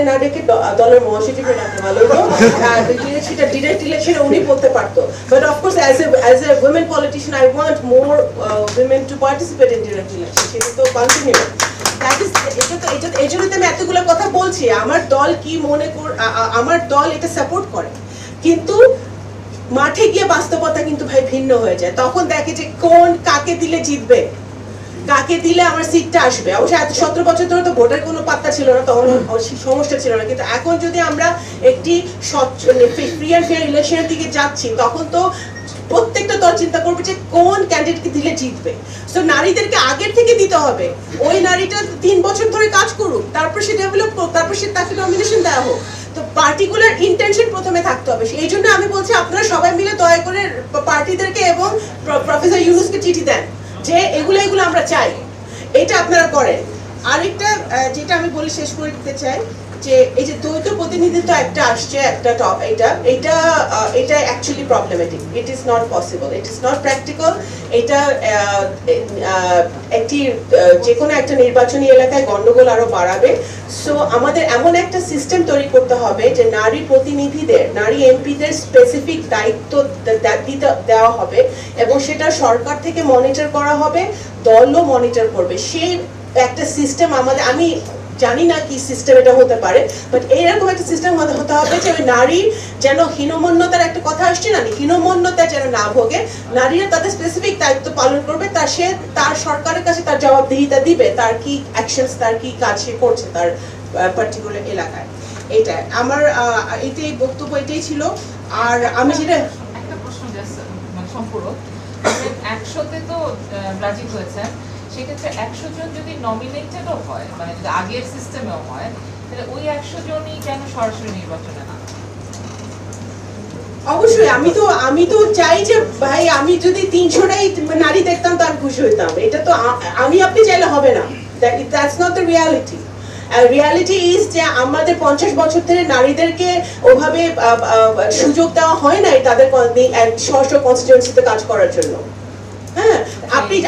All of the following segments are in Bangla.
পারে না ডেকে দলের মহাসচিবের ডাকতে ভালো হতো সেটা ডিরেক্ট উনি পারতো। But of course as a as a women politician I want more women to participate in direct election সেটা তো কন্টিনিউ আমি এতগুলো কথা বলছি। আমার দল কি মনে কর আমার দল এটা সাপোর্ট করে। কিন্তু মাঠে গিয়ে বাস্তবতা কিন্তু ভাই ভিন্ন হয়ে যায়। তখন দেখে যে কোন কাকে দিলে জিতবে। কাকে দিলে আমার সিটটা আসবে? অবশ্য এত সতেরো বছর ধরে তো ভোটের কোনো পাত্তা ছিল না, তখন সমস্যা ছিল না। কিন্তু এখন যদি আমরা একটি ফ্রি অ্যান্ড ফেয়ার ইলেকশনের দিকে যাচ্ছি, তখন তো প্রত্যেকটা দল চিন্তা করবে যে কোন ক্যান্ডিডেটকে দিলে জিতবে। সো নারীদেরকে আগের থেকে দিতে হবে। ওই নারীটা তিন বছর ধরে কাজ করুক, তারপর সে ডেভেলপ করুক, তারপর সে তাকে নমিনেশন দেওয়া হোক। তো পার্টিকুলার ইন্টেনশন প্রথমে থাকতে হবে। এই জন্য আমি বলছি আপনারা সবাই মিলে দয়া করে পার্টিদেরকে এবং প্রফেসর ইউনুসকে চিঠি দেন। যে এগুলো এগুলো আমরা চাই। এটা আপনারা করেন। আরেকটা যেটা আমি বলে শেষ করে দিতে চাই যে এই যে দ্বৈত প্রতিনিধিত্ব একটা আসছে, একটা টপ এটা এটা এটা actually problematic it is not possible it is not practical এটা একটি যে কোনো একটা নির্বাচনী এলাকায় গন্ডগোল আরও বাড়াবে। সো আমাদের এমন একটা সিস্টেম তৈরি করতে হবে যে নারী প্রতিনিধিদের, নারী এমপিদের স্পেসিফিক দায়িত্ব দিতে, দেওয়া হবে এবং সেটা সরকার থেকে মনিটর করা হবে, দলও মনিটর করবে। সেই একটা সিস্টেম আমাদের, আমি জানি না কি সিস্টেম এটা হতে পারে বাট এইরকম একটা সিস্টেম হতে হবে যে ওই নারী যেন হীনমন্যতার একটা কথা আসছে না হীনমন্যতা যেন না ভোগে, নারীরা তাদের স্পেসিফিক দায়িত্ব পালন করবে তার সে তার সরকারের কাছে তার জবাবদিহিতা দিবে, তার কি অ্যাকশনস তার কি কাজ সে করছে তার পার্টিকুলার এলাকায়। এইটাই আমার এটাই বক্তব্য এটাই ছিল। আর আমি যেটা একটা প্রশ্ন মানে সম্পূরক। একশোতে তো রাজি হয়েছে সেক্ষেত্রে একশো জন যদি নমিনেটেডও হয় মানে যদি আগের সিস্টেমেও হয়, তাহলে ওই একশো জনই কেন সরাসরি নির্বাচনে না অবশ্যই, আমি তো আমি তো চাই যে, ভাই, আমি যদি তিনশোটাই নারী দেখতাম, তার খুশি হইতাম। এটা তো আমি আপনি চাইলে হবে না। That's not the reality reality is যে আমাদের পঞ্চাশ বছর ধরে নারীদেরকে ওভাবে সুযোগ দেওয়া হয় নাই তাদের ষষ্ঠ কনস্টিটিউন্সিতে কাজ করার জন্য। আপনি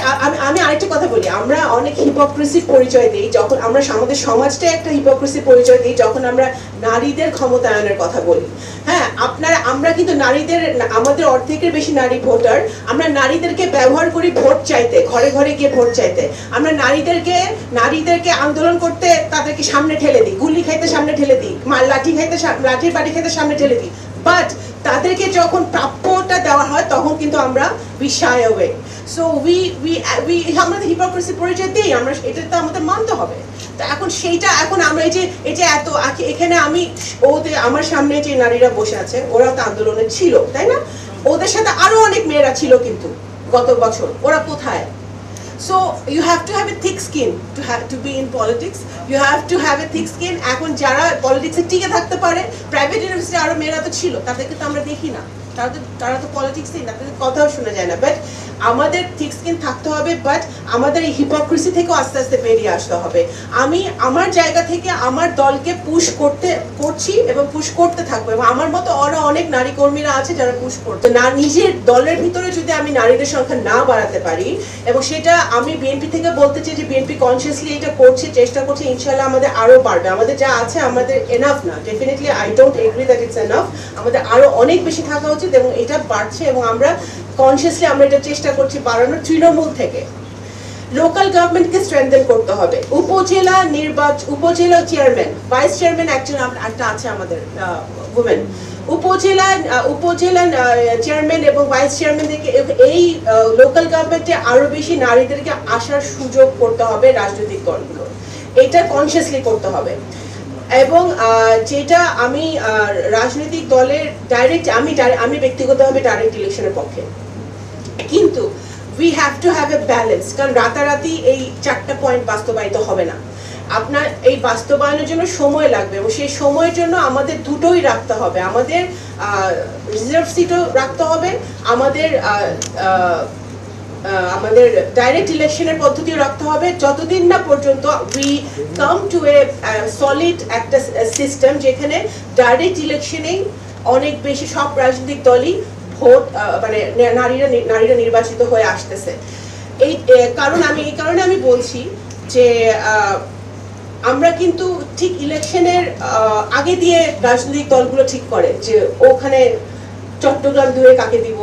আমি আরেকটা কথা বলি। আমরা অনেক হিপোক্রেসির পরিচয় দিই। যখন আমরা আমাদের সমাজটা একটা হিপোক্রেসির পরিচয় দিই, যখন আমরা নারীদের ক্ষমতায়নের কথা বলি। হ্যাঁ আপনার, আমরা কিন্তু নারীদের, আমাদের অর্ধেকের বেশি নারী ভোটার। আমরা নারীদেরকে ব্যবহার করি ভোট চাইতে, ঘরে ঘরে গিয়ে ভোট চাইতে। আমরা নারীদেরকে নারীদেরকে আন্দোলন করতে তাদেরকে সামনে ঠেলে দিই। গুলি খাইতে সামনে ঠেলে দিই। লাঠি খাইতে লাঠির বাড়ি খাইতে সামনে ঠেলে দিই। বাট তাদেরকে যখন প্রাপ্যটা দেওয়া হয়, তখন কিন্তু আমরা we shy away so we we we আমাদের হিপোক্রেসি পরিচয় দিই, আমরা এটা তো আমাদের মানতে হবে। তো এখন সেইটা, এখন আমরা এই যে এই যে এত এখানে আমি ওদের, আমার সামনে যে নারীরা বসে আছে, ওরা তো আন্দোলনে ছিল, তাই না? ওদের সাথে আরও অনেক মেয়েরা ছিল কিন্তু গত বছর। ওরা কোথায়? So you have to have a thick skin to have to be in politics. You have to have a thick skin. এখন যারা পলিটিক্সে টিকে থাকতে পারে প্রাইভেট ইউনিভার্সিটি আরও মেয়েরা তো ছিল তাদেরকে তো আমরা দেখি না তারা তো তাদের কথাও শোনা যায় না। বাট আমাদের স্কিন থাকতে হবে বাট আমাদের এই হিপোক্রেসি থেকেও আস্তে আস্তে বেরিয়ে আসতে হবে। আমি আমার জায়গা থেকে আমার দলকে পুশ করতে করছি এবং পুশ করতে থাকব। এবং আমার মতো আরও অনেক নারী কর্মীরা আছে যারা পুশ করছে। না, নিজের দলের ভিতরে যদি আমি নারীদের সংখ্যা না বাড়াতে পারি, এবং সেটা আমি বিএনপি থেকে বলতে চাই যে বিএনপি কনসিয়াসলি এটা করছে, চেষ্টা করছে ইনশাল্লাহ আমাদের আরও বাড়বে। আমাদের যা আছে আমাদের এনাফ না। Definitely I don't agri that it's enough আমাদের আরও অনেক বেশি থাকা উচিত। এবং এটা বাড়ছে এবং আমরা কনসিয়াসলি আমরা এটা চেষ্টা করছি বাড়ানোর তৃণমূল থেকে। লোকাল গভর্নমেন্টকে স্ট্রেংথেন করতে হবে। উপজেলা নির্বাচন উপজেলা চেয়ারম্যান ভাইস চেয়ারম্যান একজন একটা আছে আমাদের উমেন উপজেলা উপজেলা চেয়ারম্যান এবং ভাইস চেয়ারম্যানদেরকে এই লোকাল গভর্নমেন্টে আরও বেশি নারীদেরকে আসার সুযোগ করতে হবে রাজনৈতিক দলগুলো এটা কনসিয়াসলি করতে হবে। এবং যেটা আমি রাজনৈতিক দলের ডাইরেক্ট আমি আমি ব্যক্তিগতভাবে ডাইরেক্ট ইলেকশনের পক্ষে। কিন্তু we have to have a balance কারণ রাতারাতি এই চারটা পয়েন্ট বাস্তবায়িত হবে না। আপনার এই বাস্তবায়নের জন্য সময় লাগবে এবং সেই সময়ের জন্য আমাদের দুটোই রাখতে হবে। আমাদের রিজার্ভ সিটও রাখতে হবে, আমাদের আমাদের ডাইরেক্ট ইলেকশনের পদ্ধতি রাখতে হবে। যতদিন না পর্যন্ত we come to a solid একটা সিস্টেম যেখানে ডাইরেক্ট ইলেকশনেই অনেক বেশি সব রাজনৈতিক দলই ভোট মানে নারীরা নারীরা নির্বাচিত হয়ে আসতেছে। এই কারণ আমি, এই কারণে আমি বলছি যে আমরা কিন্তু ঠিক ইলেকশনের আগে দিয়ে রাজনৈতিক দলগুলো ঠিক করে যে ওখানে চট্টগ্রাম দুয়ে কাকে দিব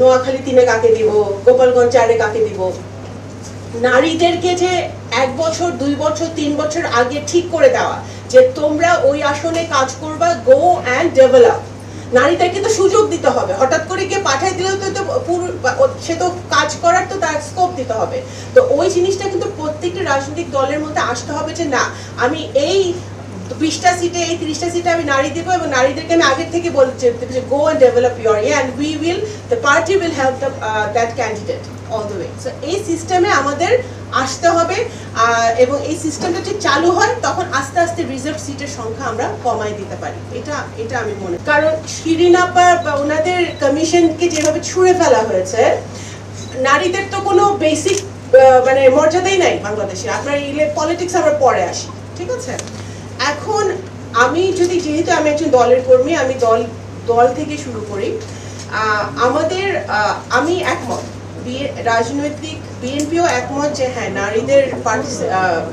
নোয়াখালী তিনে কাকে দিব? গোপালগঞ্জ চারে কাকে দিব? নারীদেরকে যে এক বছর, দুই বছর, তিন বছর আগে ঠিক করে দেওয়া, যে তোমরা ওই আসনে কাজ করবা গো অ্যান্ড ডেভেলপ নারীদেরকে তো সুযোগ দিতে হবে। হঠাৎ করে গিয়ে পাঠাই দিলেও তো তো পুরো সে তো কাজ করার তো তার স্কোপ দিতে হবে। তো ওই জিনিসটা কিন্তু প্রত্যেকটা রাজনৈতিক দলের মধ্যে আসতে হবে যে না, আমি এই বিশটা সিটে এই তিরিশটা সিটে আমি নারী দেবো এবং নারীদেরকে আমি আগের থেকে বলছি গো অ্যান্ড ডেভেলপ ইউর ইয়ে and we will the party will help the that candidate all the way so এই সিস্টেমে আমাদের আসতে হবে এবং এই সিস্টেমটা যদি চালু হয়, তখন আস্তে আস্তে রিজার্ভ সিটের সংখ্যা আমরা কমাই দিতে পারি। এটা এটা আমি মনে কারণ শিরিন আপা বা ওনাদের কমিশনকে যেভাবে ছুঁড়ে ফেলা হয়েছে, নারীদের তো কোনো বেসিক মানে মর্যাদাই নাই বাংলাদেশে। আপনার ইলে পলিটিক্স আমরা পরে আসি, ঠিক আছে? এখন আমি যদি, যেহেতু আমি একজন দলের কর্মী, আমি দল দল থেকে শুরু করি আমাদের আমি একমত। রাজনৈতিক বিএনপিও একমত যে হ্যাঁ নারীদের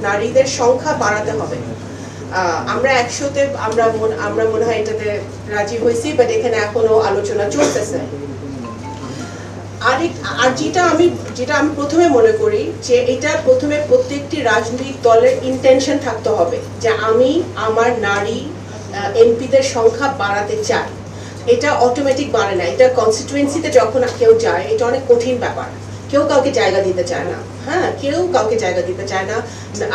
নারীদের সংখ্যা বাড়াতে হবে। আমরা একশোতে, আমরা আমরা মনে হয় এটাতে রাজি হয়েছি বাট এখানে এখনও আলোচনা চলতেছে। আরেক, আর যেটা আমি যেটা আমি প্রথমে মনে করি যে এটা প্রথমে প্রত্যেকটি রাজনৈতিক দলের ইন্টেনশন থাকতে হবে যে আমি আমার নারী এমপিদের সংখ্যা বাড়াতে চাই। এটা অটোমেটিক বাড়ে না। এটা কনস্টিটুয়েন্সিতে যখন কেউ যায়, এটা অনেক কঠিন ব্যাপার। কেউ কাউকে জায়গা দিতে চায় না। হ্যাঁ কেউ কাউকে জায়গা দিতে চায় না।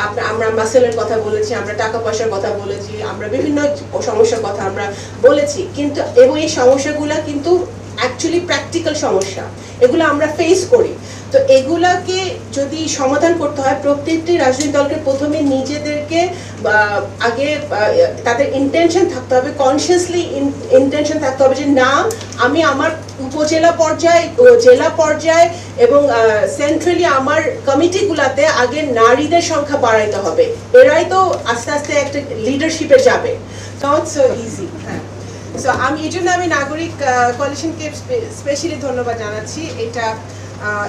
আপ- আমরা মাসেলের কথা বলেছি, আমরা টাকা পয়সার কথা বলেছি, আমরা বিভিন্ন সমস্যার কথা আমরা বলেছি। কিন্তু, এবং এই সমস্যাগুলো কিন্তু অ্যাকচুয়ালি প্র্যাকটিক্যাল সমস্যা। এগুলো আমরা ফেস করি। তো এগুলাকে যদি সমাধান করতে হয়, প্রত্যেকটি রাজনৈতিক দলকে প্রথমে নিজেদেরকে আগে তাদের ইন্টেনশন থাকতে হবে কনসিয়াসলি ইন্টেনশন থাকতে হবে যে, না, আমি আমার উপজেলা পর্যায়ে, জেলা পর্যায়ে এবং সেন্ট্রালি আমার কমিটিগুলাতে আগে নারীদের সংখ্যা বাড়াইতে হবে। এরাই তো আস্তে আস্তে একটা লিডারশিপে যাবে। নট সো ইজি হ্যাঁ। সো আমি এই জন্য আমি নাগরিক কোয়ালিশনকে স্পেশালি ধন্যবাদ জানাচ্ছি এটা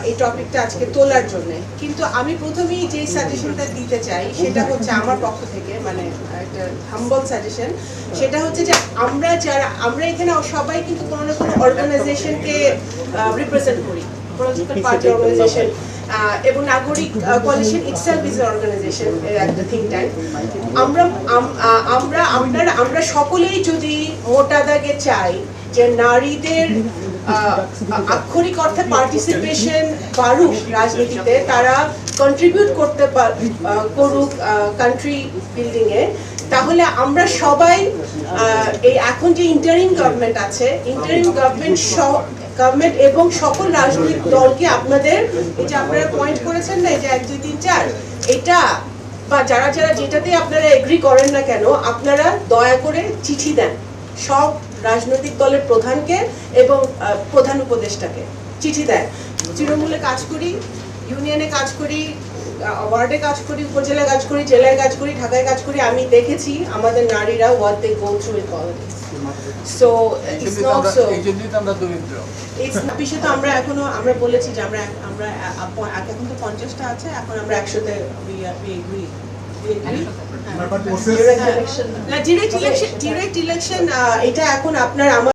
এই টপিকটা আজকে তোলার জন্য। কিন্তু আমি প্রথমেই যে সাজেশনটা দিতে চাই সেটা হচ্ছে আমার পক্ষ থেকে মানে একটা হাম্বল সাজেশন সেটা হচ্ছে যে আমরা যারা আমরা এখানে সবাই কিন্তু কোনো না কোনো অর্গানাইজেশনকে রিপ্রেজেন্ট করি। পার্টি অর্গানাইজেশন এবং নাগরিক কোয়ালিশন ইটসেলফ ইজ অর্গানাইজেশন একটা থিঙ্ক ট্যাঙ্ক আমরা আমরা, আপনারা, আমরা সকলেই যদি মোটা দাগে চাই যে নারীদের আক্ষরিক অর্থে পার্টিসিপেশন বাড়ুক রাজনীতিতে, তারা কন্ট্রিবিউট করতে করুক কান্ট্রি বিল্ডিং এ, তাহলে আমরা সবাই এই এখন যে ইন্টারিম গভর্নমেন্ট আছে ইন্টারিম গভর্নমেন্ট গভর্নমেন্ট এবং সকল রাজনৈতিক দলকে আপনাদের, এই যে আপনারা পয়েন্ট করেছেন না, এই যে এক, দুই, তিন, চার, এটা বা যারা যারা যেটাতে আপনারা এগ্রি করেন না কেন, আপনারা দয়া করে চিঠি দেন সব রাজনৈতিক দলের প্রধানকে এবং প্রধান উপদেষ্টাকে। চিঠি দেন। তৃণমূলে কাজ করি ইউনিয়নে কাজ করি ওয়ার্ডে কাজ করি উপজেলায় কাজ করি জেলায় কাজ করি ঢাকায় কাজ করি আমি দেখেছি আমাদের নারীরা what they go through in politics so it's not আমরা সো এই জন্যই তো আমরা দরিদ্র। ইটস বিষয় তো আমরা এখনও আমরা বলেছি যে আমরা এখন তো আছে এখন আমরা এটা এখন আপনার আমার